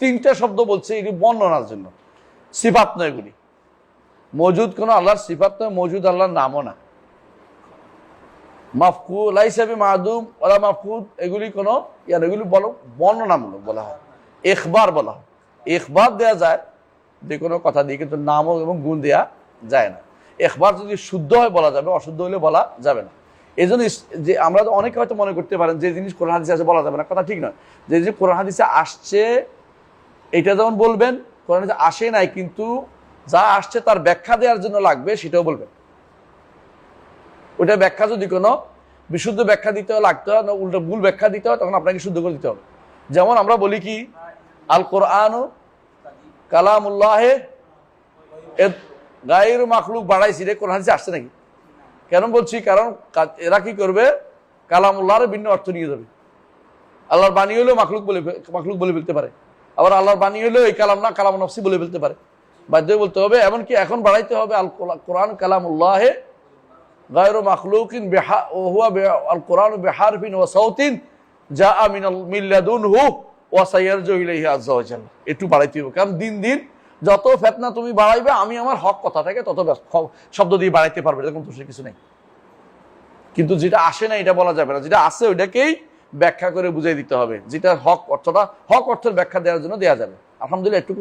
তিনটা শব্দ বলছে বর্ণনার জন্য। সিফাত নয় এগুলি। মজুদ কোনো আল্লাহর সিফাত নয়, মজুদ আল্লাহর নামও না। ওলা এগুলি ইয়ার, এগুলি বলো, বর্ণনামূলক বলা হয়। এখবার বলা হয়। এখবার দেয়া যায়, যে কোনো কথা দিয়ে কিন্তু নাম এবং গুণ দেয়া যায় না। এখবার যদি শুদ্ধ হয় বলা যাবে, অশুদ্ধ হলে বলা যাবে না। এই জন্য যে আমরা অনেকে হয়তো মনে করতে পারেন যে জিনিস কোরআন হাদিসে আছে বলা যাবে না। কথা ঠিক নয়। যে জিনিস কোরআন হাদিসে আসছে, এটা যেমন বলবেন, কোরআন হাদিসে আসে নাই, কিন্তু যা আসছে তার ব্যাখ্যা দেওয়ার জন্য লাগবে, সেটাও বলবেন। ওটা ব্যাখ্যা যদি কোনো বিশুদ্ধ ব্যাখ্যা দিতে হয়, লাগতে হয়, না উল্টো ভুল ব্যাখ্যা দিতে হয়, তখন আপনাকে শুদ্ধ করে দিতে হবে। যেমন আমরা বলি কি আল কোরআন কালামুল্লাহে গায়ের মাখলুক বাড়াইছি রে, কোরআন হাদিসে আসছে নাকি? কেন বলছি? কারণ এরা কি করবে? কালামুল্লাহর ভিন্ন অর্থ নিয়ে যাবে। আল্লাহর বাণী হলেও মাখলুক বলে মাখলুক বলে ফেলতে পারে। আবার আল্লাহর বাণী হলেও এই কালাম না, কালাম নফসি বলে ফেলতে পারে। বাধ্য বলতে হবে, এমনকি এখন বাড়াইতে হবে, আল কোরআন কালামুল্লাহে গায়রু মাখলুকিন বেহা ও হুয়া বে- আল কোরআন বেহারফিন ওয়া সাউতিন যা আমিনাল মিল্লাদুন হু ওয়া সাইয়ারজু ইলাইহি আজ্জা ওয়া একটু বাড়াইতে হবে। কারণ দিন দিন যত ফেতনা তুমি বাড়াইবে, আমি আমার হক কথা থেকে তত শব্দ দিয়ে বাড়াইতে পারবে, এরকম তো কিছু নেই। কিন্তু যেটা আসে না, এটা বলা যাবে না। যেটা আসে ওইটাকেই ব্যাখ্যা করে বুঝাই দিতে হবে। যেটা হক অর্থটা হক অর্থের ব্যাখ্যা দেওয়ার জন্য দেওয়া যাবে। আলহামদুলিল্লাহ একটু